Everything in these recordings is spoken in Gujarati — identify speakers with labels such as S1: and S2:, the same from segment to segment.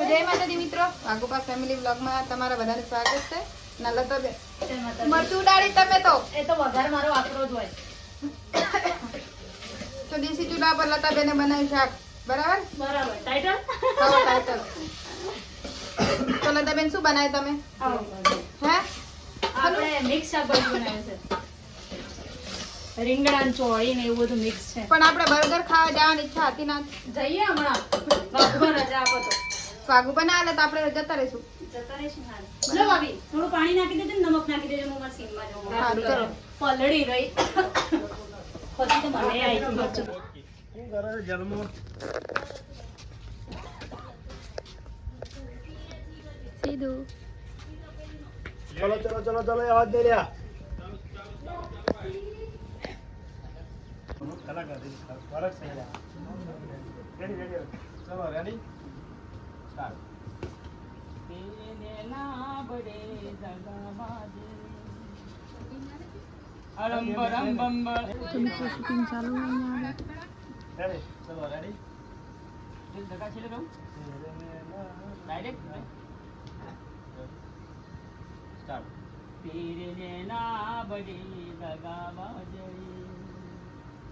S1: તો જય માતાજી મિત્રો. વાઘુપા ફેમિલી વ્લોગમાં તમારા બધાનું સ્વાગત છે. ના તો બે મરચું ઉડાડી તમે તો.
S2: એ તો વધારે મારો વાપરો જ હોય.
S1: તો દેશી ચૂલા પર લતા બેને બનાવ્યું શાક. બરાબર?
S2: બરાબર. ટાઈટલ
S1: હા ટાઈટલ તો લતા બેન શું બનાવ્યું તમે? હે.
S2: આપણે મિક્સ શાક બનાવ્યું છે. રીંગણા ચોળી ને એવું બધું મિક્સ છે.
S1: પણ આપણે બર્ગર ખાવા જવાની ઈચ્છા હતી ના.
S2: જઈએ હમણાં. રજા આપો તો.
S1: વાઘુ બનાવે તો આપણે જતા રહીશું.
S2: જતા રહીશું લો ભાભી થોડું પાણી નાખી દેજો ને નમક નાખી દેજો હું મારા સીનમાં જાઉં.
S1: સારું, કરો.
S2: પલળી રહી. પછી તો મને આવી ગયું.
S3: શું કરે છે જન્મ?
S1: સીધું.
S3: ચલો ચલો ચલો ચલો અવાજ દે રહ્યા. કલાકાર ફરક થઈ. ચલો રેડી
S1: શૂટિંગ ચાલુ
S3: રેડી तुमचं शूटिंग चालू
S4: तेरे ना बड़े दगाबाजे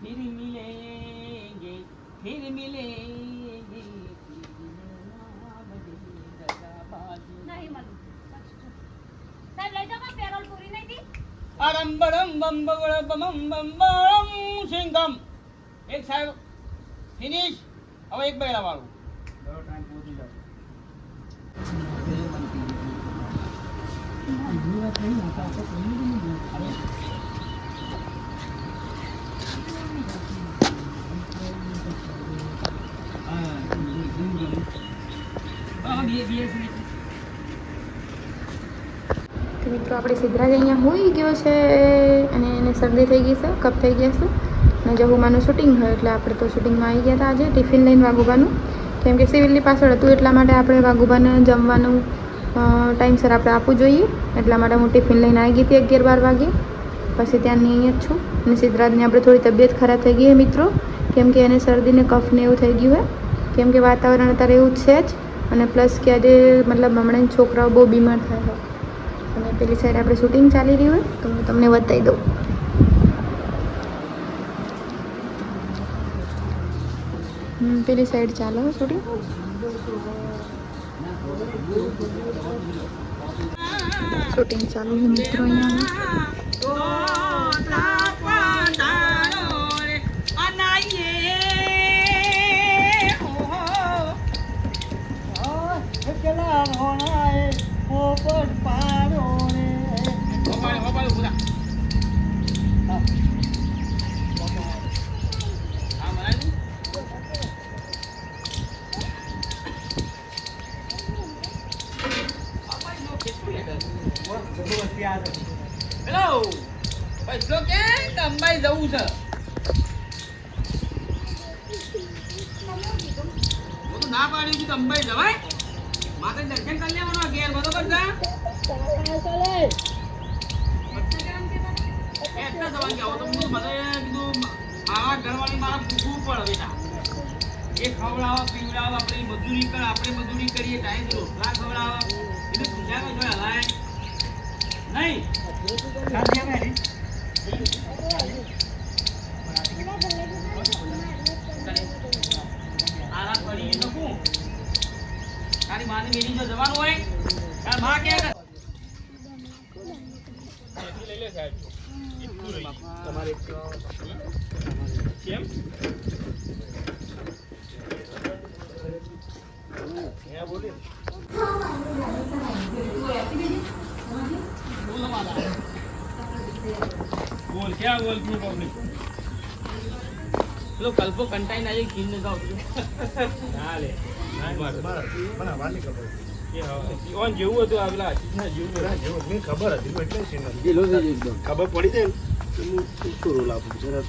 S4: फिर मिलेंगे फिर मिलेंगे અરમ બરમ બમ બગડ બમમ બમ બરમ સિંગમ એક સાહેબ ફિનિશ હવે એક બૈરા વાળું
S3: ચલો
S1: તો આપણે સિદ્ધરાજ અહીંયા હોઈ ગયો છે અને એને શરદી થઈ ગઈ છે કપ થઈ ગયા છે. અને જહુમાનું શૂટિંગ હોય એટલે આપણે તો શૂટિંગમાં આવી ગયા હતા આજે ટિફિન લઈને વાઘુબાનું. કેમ કે સિવિલની પાછળ હતું એટલા માટે આપણે વાઘુબાને જમવાનું ટાઈમસર આપણે આપવું જોઈએ. એટલા માટે હું ટિફિન લઈને આવી ગઈ હતી અગિયાર બાર વાગે. પછી ત્યાંની અહીંયા જ છું. અને સિદ્ધરાજની આપણે થોડી તબિયત ખરાબ થઈ ગઈ હે મિત્રો. કેમ કે એને શરદીને કફ ને એવું થઈ ગયું હોય કેમ કે વાતાવરણ અત્યારે એવું છે જ. અને પ્લસ કે આજે મતલબ હમણાં છોકરાઓ બહુ બીમાર થયા છે. અને પેલી સાઈડ આપણે શૂટિંગ ચાલી રહ્યું હોય તો હું તમને બતાવી દઉં પેલી સાઈડ ચાલો શૂટિંગ શૂટિંગ ચાલુ છે મિત્રો અહીંયા
S4: હા. બનાવ્યું હેલો. શ્લોક કે અંબાઈ જવું છે. ના પાડી અંબાઈ જવાય. એ ખવડાવો પીવડાવો આપણે મજૂરી કર, આપણે મજૂરી કરીએ, ટાઈમ રોટલા ખવડાવો એટલે પૂજા કોઈ હલાય નહીં આરામ કરી તો શું તારી માની મેલી જો જવાનું હોય તારમાં કે
S3: તમારે એક
S4: કેમ
S3: અહીંયા બોલી
S4: બોલ ક્યાં બોલ તું પબ્લિક પેલો કલ્પો કંટાઈ ના જાય કીન ગાવ ચાલે
S3: બનાવવાની ખબર
S4: ઓન જેવું હતું આ પેલા આશીષના જેવું
S3: ખબર હતી એટલે ખબર પડી જાય ને શું રોલ આપું જરા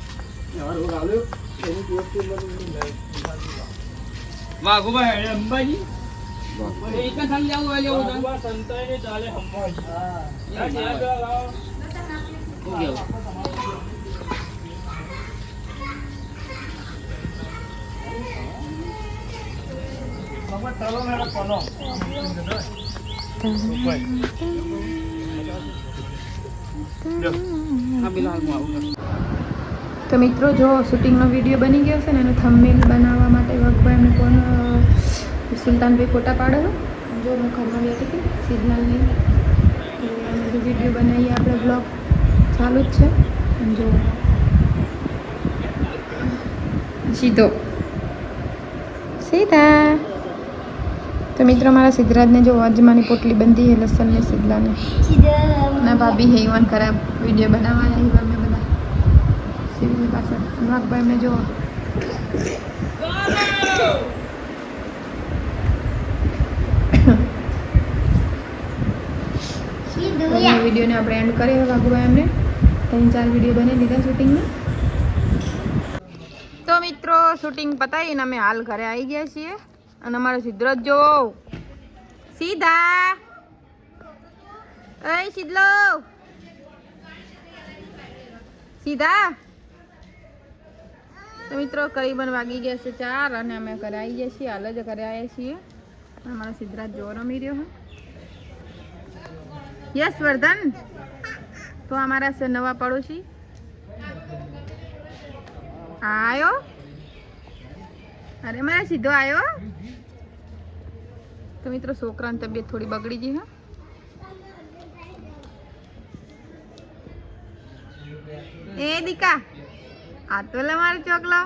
S4: એક જ હોય લેવું ચાલે અંબાજી
S1: તો મિત્રો, જો શૂટિંગનો વીડિયો બની ગયો છે ને, એનો થંબનેલ બનાવવા માટે વગભાઈ એમને કોણ સુલતાનભાઈ ફોટા પાડેલો. જો હું ઘરમાં બેઠી હતી, સિગ્નલની. બધું વીડિયો બનાવીએ આપણે બ્લોગ ચાલુ જ છે. જો, સીધો. સીધા. તો મિત્રો મારા સિદ્ધરાજને જો અજમાની પોટલી બંધી છે લસણની સિદ્ધલાને. ના ભાભી હે ખરાબ વીડિયો બનાવવા આવ્યા અમે બધા. સિવિલની પાછળ. અનુરાગભાઈ એમને જો વિડીયોને આપણે એન્ડ કરીએ વાઘુભાઈ એમને. ત્રણ ચાર વીડિયો બની લીધા શૂટિંગમાં તો મિત્રો શૂટિંગ પતાવીને અમે હાલ ઘરે આવી ગયા છીએ. અને અમારો સિદ્ધરાજ જોવો. સીધા. અય સિદ્ધલો. સીધા. તો મિત્રો કરીબન વાગી ગયા છે ચાર અને અમે ઘરે આવી ગયા છીએ, હાલ જ ઘરે આવ્યા છીએ અમારો સિદ્ધરાજ જોવા રમી રહ્યો યસ, વર્ધન. તો અમારા છે નવા પડોશી. આયો. અરે મારા સીધો આવ્યો તો મિત્રો છોકરાની તબિયત થોડી બગડી ગઈ, હા. એ દીકા, આ તો લે મારો ચોકલો.